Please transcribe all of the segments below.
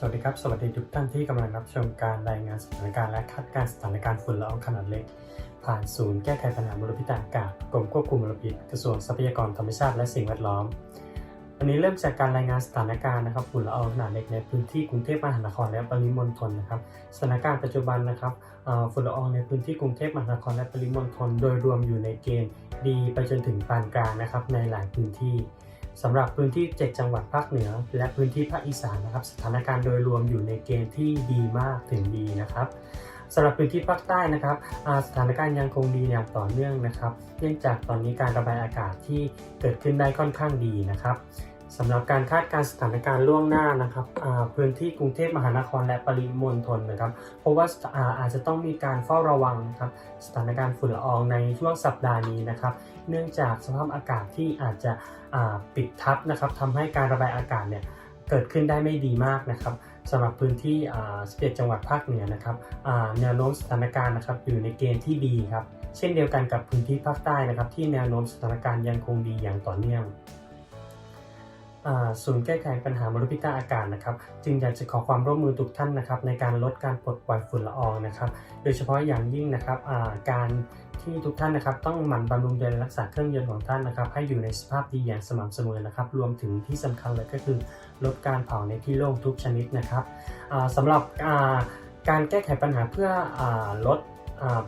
สวัสดีครับ สวัสดีทุกท่านที่กำลังรับชมการรายงานสถานการณ์และคาดการณ์สถานการณ์ฝุ่นละอองขนาดเล็ก ผ่านศูนย์แก้ไขปัญหามลพิษทางอากาศกรมควบคุมมลพิษกระทรวงทรัพยากรธรรมชาติและสิ่งแวดล้อม วันนี้เริ่มจากการรายงานสถานการณ์นะครับฝุ่นละอองขนาดเล็กในพื้นที่กรุงเทพมหานครและปริมณฑลนะครับสถานการณ์ปัจจุบันนะครับฝุ่นละอองในพื้นที่กรุงเทพมหานครและปริมณฑลโดยรวมอยู่ในเกณฑ์ดีไปจนถึงปานกลางนะครับในหลายพื้นที่ สำหรับพื้นที่ 7 จังหวัดภาคเหนือ และพื้นที่ภาคอีสานนะครับ สถานการณ์โดยรวมอยู่ในเกณฑ์ที่ดีมากถึงดีนะครับสำหรับพื้นที่ภาคใต้นะครับสถานการณ์ยังคงดีอย่างต่อเนื่องนะครับ เนื่องจากตอนนี้การระบายอากาศที่เกิดขึ้นได้ค่อนข้างดีนะครับ สำหรับการคาดการสถานการณ์ล่วงหน้านะครับพื้นที่กรุงเทพมหานครและปริมณฑลนะครับ เพราะว่าอาจจะต้องมีการเฝ้าระวังครับสถานการณ์ฝุ่นละอองในช่วงสัปดาห์นี้นะครับ เนื่องจากสภาพอากาศที่อาจจะปิดทับนะครับทำให้การระบายอากาศเนี่ยเกิดขึ้นได้ไม่ดีมากนะครับสำหรับพื้นที่ 11 จังหวัดภาคเหนือนะครับแนวโน้มสถานการณ์นะครับอยู่ในเกณฑ์ที่ดีครับ เช่นเดียวกันกับพื้นที่ภาคใต้นะครับ ที่แนวโน้มสถานการณ์ยังคงดีอย่างต่อเนื่อง ศูนย์แก้ไขปัญหามลพิษทางอากาศนะครับ จึงอยากจะขอความร่วมมือทุกท่านนะครับ ในการลดการปลดปล่อยฝุ่นละอองนะครับ โดยเฉพาะอย่างยิ่งนะครับการที่ทุกท่านนะครับต้องหมั่นบำรุงดูแลรักษาเครื่องยนต์ของท่านนะครับ ให้อยู่ในสภาพดีอย่างสม่ำเสมอนะครับ รวมถึงที่สำคัญเลยก็คือ ลดการเผาในที่โล่งทุกชนิดนะครับอ่าสำหรับการแก้ไขปัญหาเพื่ออลด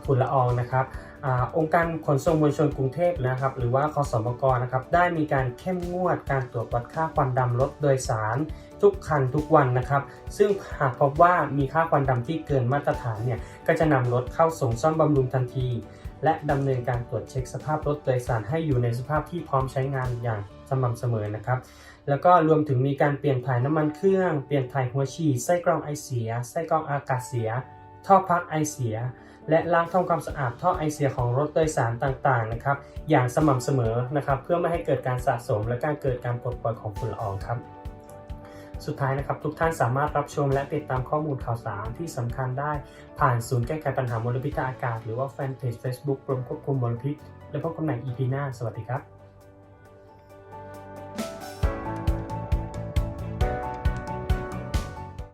ฝุ่นละอองนะครับอองค์การขนส่งมวลชนกรุงเทพนะครับ หรือว่าคอสมกนะครับได้มีการเข้มงวดการตรวจวัดค่าควันดำรถโดยสาร ทุกคันทุกวันนะครับ ซึ่งหากพบว่ามีค่าควันดำที่เกินมาตรฐานเนี่ยก็จะนำรถเข้าส่งซ่อมบำรุงทันที และดำเนินการตรวจเช็คสภาพรถโดยสารให้อยู่ในสภาพที่พร้อมใช้งานอย่างสม่ำเสมอนะครับแล้วก็รวมถึงมีการเปลี่ยนถ่ายน้ำมันเครื่อง เปลี่ยนถ่ายหัวฉีดไส้กรองไอเสีย ไส้กรองอากาศเสีย ท่อพักไอเสีย และล้างทำความสะอาดท่อไอเสียของรถโดยสารต่างๆนะครับอย่างสม่ำเสมอนะครับเพื่อไม่ให้เกิดการสะสม และการเกิดการปลดปล่อยของฝุ่นละอองครับสุดท้ายนะครับทุกท่านสามารถรับชมและติดตามข้อมูลข่าวสารที่สำคัญได้ ผ่านศูนย์แก้ไขปัญหามลพิษทางอากาศ หรือว่าแฟนเพจ Facebook กรมควบคุมมลพิษ และพบกันใหม่ EP หน้า สวัสดีครับ